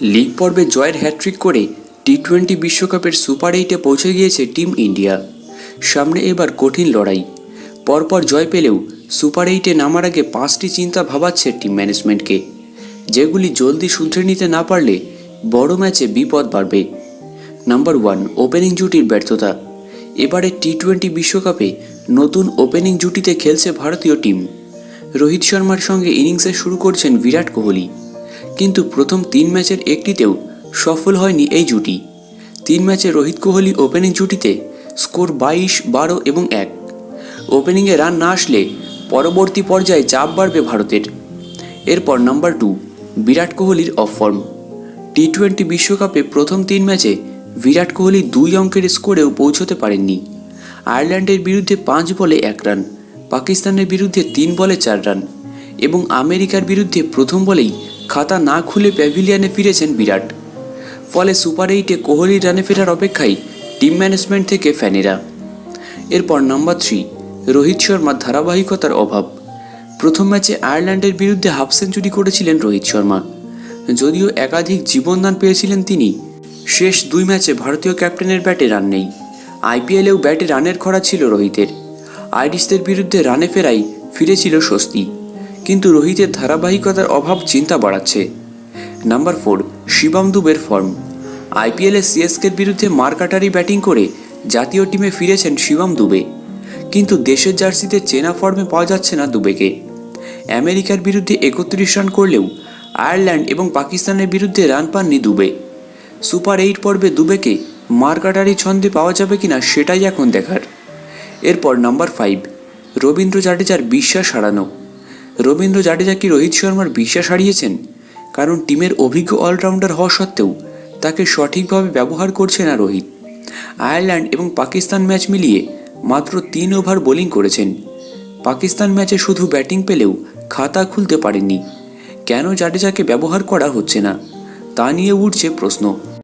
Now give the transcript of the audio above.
League পর্বে জয়ের hat trick করে টি টোয়েন্টি বিশ্বকাপের সুপার এইটে পৌঁছে গিয়েছে টিম ইন্ডিয়া সামনে এবার কঠিন লড়াই। পরপর জয় পেলেও সুপার এইটে নামার আগে পাঁচটি চিন্তা ভাবাচ্ছে টিম ম্যানেজমেন্টকে যেগুলি জলদি শুধরে নিতে না পারলে বড় ম্যাচে বিপদ বাড়বে। নাম্বার ওয়ান ওপেনিং জুটির ব্যর্থতা। এবারে টি টোয়েন্টি বিশ্বকাপে নতুন ওপেনিং জুটিতে খেলছে ভারতীয় টিম রোহিত শর্মার সঙ্গে ইনিংসে শুরু করছেন বিরাট কোহলি। কিন্তু প্রথম তিন ম্যাচের একটিতেও সফল হয়নি এই জুটি। তিন ম্যাচে রোহিত কোহলি ওপেনিং জুটিতে স্কোর বাইশ, বারো এবং এক। ওপেনিংয়ে রান না আসলে পরবর্তী পর্যায়ে চাপ বাড়বে ভারতের। এরপর নাম্বার টু, বিরাট কোহলির অফ ফর্ম টি টোয়েন্টি বিশ্বকাপে প্রথম তিন ম্যাচে বিরাট কোহলি দুই অঙ্কের স্কোরেও পৌঁছতে পারেননি। আয়ারল্যান্ডের বিরুদ্ধে পাঁচ বলে এক রান, পাকিস্তানের বিরুদ্ধে তিন বলে চার রান এবং আমেরিকার বিরুদ্ধে প্রথম বলেই খাতা না খুলে প্যাভিলিয়নে ফিরেছেন বিরাট। ফলে সুপার এইটে কোহলির রানে ফেরার অপেক্ষায় টিম ম্যানেজমেন্ট থেকে ফ্যানেরা। এরপর নাম্বার থ্রি, রোহিত শর্মার ধারাবাহিকতার অভাব। প্রথম ম্যাচে আয়ারল্যান্ডের বিরুদ্ধে হাফ সেঞ্চুরি করেছিলেন রোহিত শর্মা। যদিও একাধিক জীবনদান পেয়েছিলেন তিনি, শেষ দুই ম্যাচে ভারতীয় ক্যাপ্টেনের ব্যাটে রান নেই। আইপিএলেও ব্যাটে রানের খরা ছিল রোহিতের। আইরিশদের বিরুদ্ধে রানে ফেরাই ফিরেছিল স্বস্তি। কিন্তু রোহিতের ধারাবাহিকতার অভাব চিন্তা বাড়াচ্ছে। নাম্বার ফোর, শিবম দুবের ফর্ম। আইপিএলে সিএসকের বিরুদ্ধে মারকাটারি ব্যাটিং করে জাতীয় টিমে ফিরেছেন শিবম দুবে। কিন্তু দেশের জার্সিতে চেনা ফর্মে পাওয়া যাচ্ছে না দুবেকে। আমেরিকার বিরুদ্ধে একত্রিশ রান করলেও আয়ারল্যান্ড এবং পাকিস্তানের বিরুদ্ধে রান পাননি দুবে। সুপার এইট পর্বে দুবেকে মারকাটারি ছন্দে পাওয়া যাবে কিনা সেটাই এখন দেখার। এরপর নাম্বার ফাইভ, রবীন্দ্র জাডেজার বিশ্বাস হারানো। রবীন্দ্র জাডেজা কি রোহিত শর্মার বিশ্বাস হারিয়েছেন, কারণ টিমের অভিজ্ঞ অলরাউন্ডার হওয়া সত্ত্বেও তাকে সঠিকভাবে ব্যবহার করছে না রোহিত। আয়ারল্যান্ড এবং পাকিস্তান ম্যাচ মিলিয়ে মাত্র তিন ওভার বোলিং করেছেন। পাকিস্তান ম্যাচে শুধু ব্যাটিং পেলেও খাতা খুলতে পারেননি। কেন জাডেজাকে ব্যবহার করা হচ্ছে না? তা নিয়ে উঠছে প্রশ্ন।